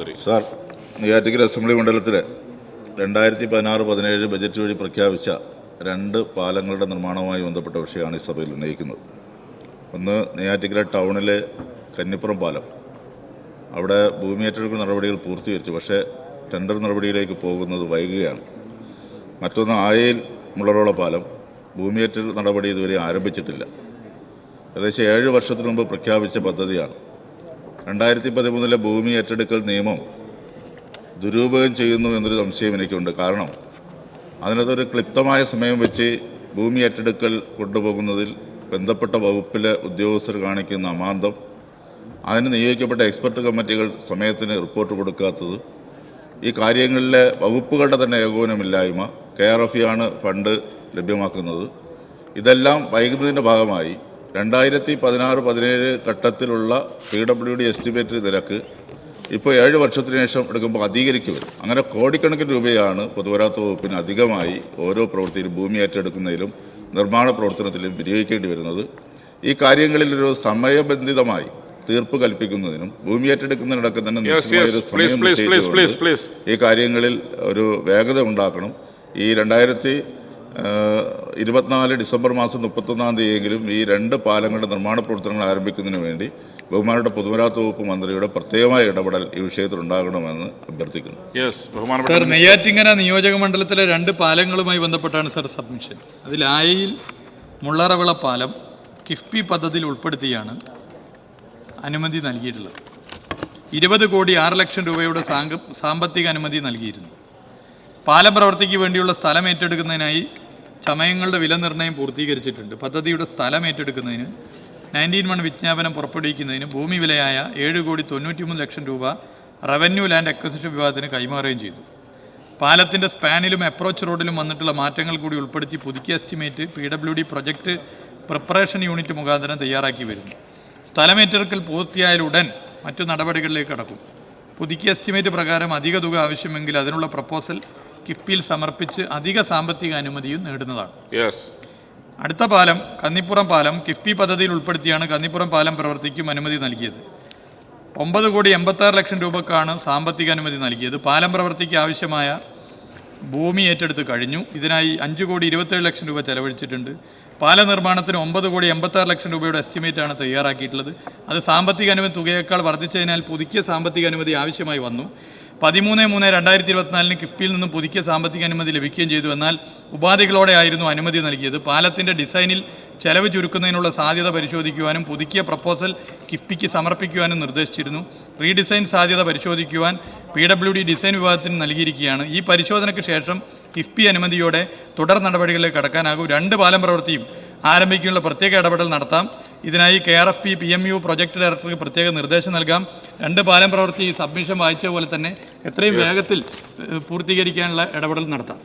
Sir Neyyattinkara assembly മണ്ഡലത്തിൽ രണ്ടായിരത്തി പതിനാറ് പതിനേഴ് ബജറ്റ് വഴി പ്രഖ്യാപിച്ച രണ്ട് പാലങ്ങളുടെ നിർമ്മാണവുമായി ബന്ധപ്പെട്ട വിഷയമാണ് ഈ സഭയിൽ ഉന്നയിക്കുന്നത്. ഒന്ന് നെയ്യാറ്റിക്കര ടൗണിലെ കന്നിപ്പുറം പാലം. അവിടെ ഭൂമി ഏറ്റെടുക്കൽ നടപടികൾ പൂർത്തീകരിച്ചു. പക്ഷേ ടെൻഡർ നടപടിയിലേക്ക് പോകുന്നത് വൈകുകയാണ്. മറ്റൊന്ന് ആയയിൽ മുളറോള പാലം. ഭൂമി ഏറ്റെടുക്കൽ നടപടി ഇതുവരെ ആരംഭിച്ചിട്ടില്ല. ഏകദേശം ഏഴ് വർഷത്തിനു മുമ്പ് പ്രഖ്യാപിച്ച പദ്ധതിയാണ്. രണ്ടായിരത്തി പതിമൂന്നിലെ ഭൂമി ഏറ്റെടുക്കൽ നിയമം ദുരുപയോഗം ചെയ്യുന്നു എന്നൊരു സംശയം എനിക്കുണ്ട്. കാരണം അതിനകത്തൊരു ക്ലിപ്തമായ സമയം വെച്ച് ഭൂമി ഏറ്റെടുക്കൽ കൊണ്ടുപോകുന്നതിൽ ബന്ധപ്പെട്ട വകുപ്പിലെ ഉദ്യോഗസ്ഥർ കാണിക്കുന്ന അമാന്തം അതിന് നിയോഗിക്കപ്പെട്ട എക്സ്പെർട്ട് കമ്മിറ്റികൾ സമയത്തിന് റിപ്പോർട്ട് കൊടുക്കാത്തത് ഈ കാര്യങ്ങളിലെ വകുപ്പുകളുടെ തന്നെ ഏകോപനമില്ലായ്മ കെ ആർ എഫ് ആണ് ഫണ്ട് ലഭ്യമാക്കുന്നത്. ഇതെല്ലാം വൈകുന്നതിന്റെ ഭാഗമായി രണ്ടായിരത്തി പതിനാറ് പതിനേഴ് ഘട്ടത്തിലുള്ള പി ഡബ്ല്യു ഡി എസ്റ്റിമേറ്റ് നിരക്ക് ഇപ്പോൾ ഏഴ് വർഷത്തിന് ശേഷം എടുക്കുമ്പോൾ അധികരിക്കും. അങ്ങനെ കോടിക്കണക്കിന് രൂപയാണ് പൊതുവരാത്ത വകുപ്പിന് അധികമായി ഓരോ പ്രവൃത്തിയിലും ഭൂമി ഏറ്റെടുക്കുന്നതിലും നിർമ്മാണ പ്രവർത്തനത്തിലും വിനിയോഗിക്കേണ്ടി വരുന്നത്. ഈ കാര്യങ്ങളിൽ ഒരു സമയബന്ധിതമായി തീർപ്പ് കൽപ്പിക്കുന്നതിനും ഭൂമി ഏറ്റെടുക്കുന്നതിനടക്കം തന്നെ. ഈ കാര്യങ്ങളിൽ ഒരു വേഗത ഉണ്ടാക്കണം. ഈ രണ്ടായിരത്തി ഇരുപത്തിനാല് ഡിസംബർ മാസം മുപ്പത്തൊന്നാം തീയതിയെങ്കിലും ഈ രണ്ട് പാലങ്ങളുടെ നിർമ്മാണ പ്രവർത്തനങ്ങൾ ആരംഭിക്കുന്നതിന് വേണ്ടി ബഹുമാനപ്പെട്ട പൊതുമരാമത്ത് വകുപ്പ് മന്ത്രിയുടെ പ്രത്യേകമായ ഇടപെടൽ ഈ വിഷയത്തിൽ ഉണ്ടാകണമെന്ന് അഭ്യർത്ഥിക്കുന്നു. യെസ് ബഹുമാനപ്പെട്ട സാർ നെയ്യാറ്റിങ്ങര നിയോജക മണ്ഡലത്തിലെ രണ്ട് പാലങ്ങളുമായി ബന്ധപ്പെട്ടാണ് സാർ സബ്മിഷൻ. അതിൽ ആയയിൽ മുള്ളറവിള പാലം കിഫ്ബി പദ്ധതിയിൽ ഉൾപ്പെടുത്തിയാണ് അനുമതി നൽകിയിട്ടുള്ളത്. ഇരുപത് കോടി ആറ് ലക്ഷം രൂപയുടെ സാങ്ക- സാമ്പത്തിക അനുമതി നൽകിയിരുന്നു. പാലം പ്രവൃത്തിക്ക് വേണ്ടിയുള്ള സ്ഥലം ഏറ്റെടുക്കുന്നതിനായി ചമയങ്ങളുടെ വില നിർണയം പൂർത്തീകരിച്ചിട്ടുണ്ട്. പദ്ധതിയുടെ സ്ഥലം ഏറ്റെടുക്കുന്നതിന് നയന്റീൻ വൺ വിജ്ഞാപനം പുറപ്പെടുവിക്കുന്നതിന് ഭൂമി വിലയായ ഏഴ് കോടി തൊണ്ണൂറ്റിമൂന്ന് ലക്ഷം രൂപ റവന്യൂ ലാൻഡ് അക്വസിഷൻ വിഭാഗത്തിന് കൈമാറുകയും ചെയ്തു. പാലത്തിന്റെ സ്പാനിലും അപ്രോച്ച് റോഡിലും വന്നിട്ടുള്ള മാറ്റങ്ങൾ കൂടി ഉൾപ്പെടുത്തി പുതുക്കിയ estimate P W D project preparation unit മുഖാന്തരം തയ്യാറാക്കി വരുന്നു. സ്ഥലമേറ്റെടുക്കൽ പൂർത്തിയായാലുടൻ മറ്റു നടപടികളിലേക്ക് കടക്കും. പുതുക്കിയ എസ്റ്റിമേറ്റ് പ്രകാരം അധിക തുക ആവശ്യമെങ്കിൽ അതിനുള്ള പ്രപ്പോസൽ കിഫ്ബിയിൽ സമർപ്പിച്ച് അധിക സാമ്പത്തിക അനുമതിയും നേടുന്നതാണ്. അടുത്ത പാലം കന്നിപ്പുറം പാലം കിഫ്ബി പദ്ധതിയിൽ ഉൾപ്പെടുത്തിയാണ് കന്നിപ്പുറം പാലം പ്രവർത്തിക്കും അനുമതി നൽകിയത്. ഒമ്പത് കോടി എൺപത്താറ് ലക്ഷം രൂപക്കാണ് സാമ്പത്തിക അനുമതി നൽകിയത്. പാലം പ്രവർത്തിക്ക് ആവശ്യമായ ഭൂമി ഏറ്റെടുത്ത് കഴിഞ്ഞു. ഇതിനായി അഞ്ച് കോടി ഇരുപത്തേഴ് ലക്ഷം രൂപ ചെലവഴിച്ചിട്ടുണ്ട്. പാല നിർമ്മാണത്തിന് ഒമ്പത് കോടി എൺപത്താറ് ലക്ഷം രൂപയുടെ എസ്റ്റിമേറ്റാണ് തയ്യാറാക്കിയിട്ടുള്ളത്. അത് സാമ്പത്തിക അനുമതി തുകയേക്കാൾ വർദ്ധിച്ചതിനാൽ പുതുക്കിയ സാമ്പത്തിക അനുമതി ആവശ്യമായി വന്നു. പതിമൂന്ന് മൂന്ന് രണ്ടായിരത്തി ഇരുപത്തിനാലിന് കിഫ്ബിയിൽ നിന്നും പുതുക്കിയ സാമ്പത്തിക അനുമതി ലഭിക്കുകയും ചെയ്തു. എന്നാൽ ഉപാധികളോടെ ആയിരുന്നു അനുമതി നൽകിയത്. പാലത്തിന്റെ ഡിസൈനിൽ ചെലവ് ചുരുക്കുന്നതിനുള്ള സാധ്യത പരിശോധിക്കുവാനും പുതുക്കിയ പ്രപ്പോസൽ കിഫ്ബിക്ക് സമർപ്പിക്കുവാനും നിർദ്ദേശിച്ചിരുന്നു. റീഡിസൈൻ സാധ്യത പരിശോധിക്കുവാൻ പി ഡബ്ല്യു ഡി ഡിസൈൻ വിഭാഗത്തിന് നൽകിയിരിക്കുകയാണ്. ഈ പരിശോധനയ്ക്ക് ശേഷം കിഫ്ബി അനുമതിയോടെ തുടർ നടപടികളിലേക്ക് കടക്കാനാകും. രണ്ട് പാലം പ്രവൃത്തിയും ആരംഭിക്കാനുള്ള പ്രത്യേക ഇടപെടൽ നടത്താം. ഇതിനായി K R F P P M U project ഡയറക്ടർക്ക് പ്രത്യേക നിർദ്ദേശം നൽകാം. രണ്ട് പാലം പ്രവൃത്തി സബ്മിഷൻ വായിച്ച പോലെ തന്നെ എത്രയും വേഗത്തിൽ പൂർത്തീകരിക്കാനുള്ള ഇടപെടൽ നടത്താം.